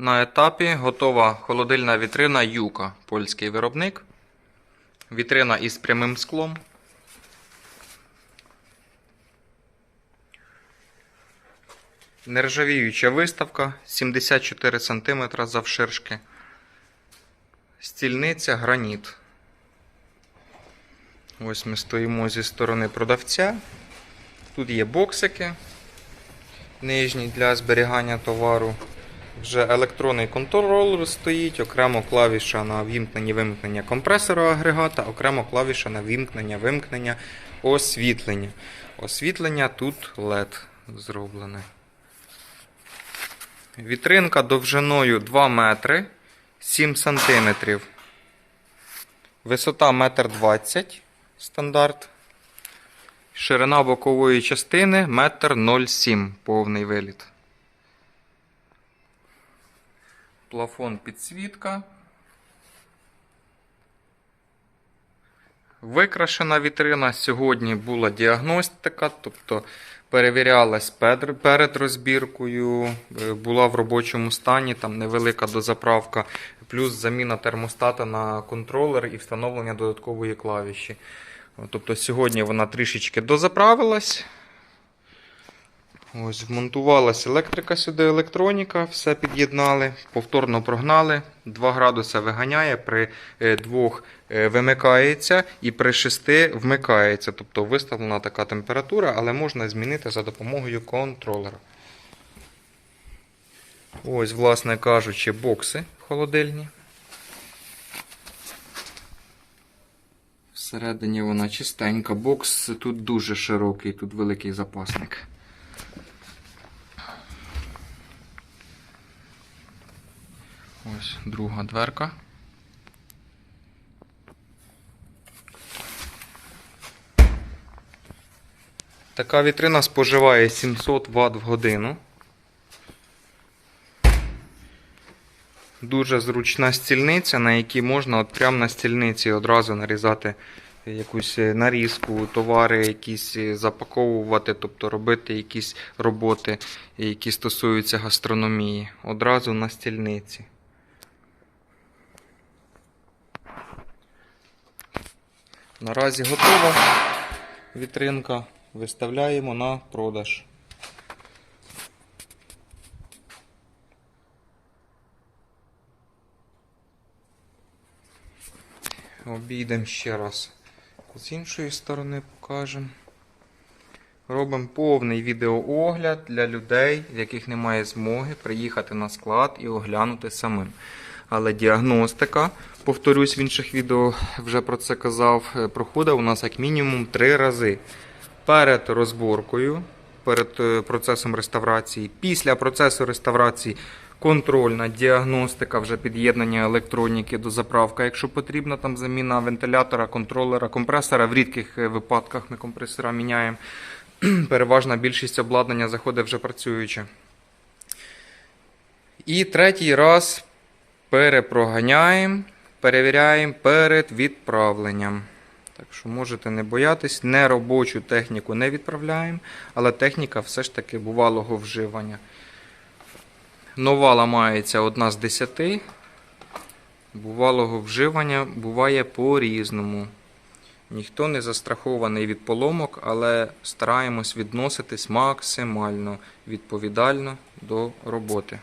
На етапі готова холодильна вітрина Юка, польський виробник. Вітрина із прямим склом. Нержавіюча виставка 74 см завширшки. Стільниця граніт. Ось ми стоїмо зі сторони продавця. Тут є боксики нижні для зберігання товару. Вже електронний контролер стоїть, окремо клавіша на вімкнення-вимкнення компресора агрегата, окремо клавіша на вімкнення-вимкнення освітлення. Освітлення тут LED зроблене. Вітринка довжиною 2 метри 7 сантиметрів. Висота 1,20 м стандарт. Ширина бокової частини 1,07 м повний виліт. Плафон підсвітка. Викрашена вітрина. Сьогодні була діагностика, тобто перевірялась перед розбіркою, е, була в робочому стані, там невелика дозаправка, плюс заміна термостата на контролер і встановлення додаткової клавіші. Тобто сьогодні вона трішечки дозаправилась. Ось, вмонтувалась електрика сюди, електроніка, все під'єднали, повторно прогнали. 2 градуси виганяє, при 2 вимикається і при 6 вмикається. Тобто виставлена така температура, але можна змінити за допомогою контролера. Ось, власне кажучи, бокси холодильні. Всередині вона чистенька. Бокс тут дуже широкий, тут великий запасник. Ось друга дверка. Така вітрина споживає 700 Вт в годину. Дуже зручна стільниця, на якій можна от прямо на стільниці одразу нарізати якусь е, нарізку, товари якісь е, запаковувати, тобто робити якісь роботи, які стосуються гастрономії. Одразу на стільниці. Наразі готова вітринка. Виставляємо на продаж. Обійдемо ще раз з іншої сторони покажемо. Робимо повний відеоогляд для людей, в яких немає змоги приїхати на склад і оглянути самим. Але діагностика, повторюсь, в інших відео вже про це казав, е, проходить у нас як мінімум три рази. Перед розборкою, перед е, процесом реставрації, після процесу реставрації контрольна діагностика, вже під'єднання електроніки до заправки, якщо потрібна там заміна вентилятора, контролера, компресора. В рідких е, випадках ми компресора міняємо. Переважна більшість обладнання заходить вже працююче. І третій раз перепроганяємо, перевіряємо перед відправленням. Так що можете не боятись, неробочу техніку не відправляємо, але техніка все ж таки бувалого вживання. Нова ламається одна з десяти. Бувалого вживання буває по-різному. Ніхто не застрахований від поломок, але стараємось відноситись максимально відповідально до роботи.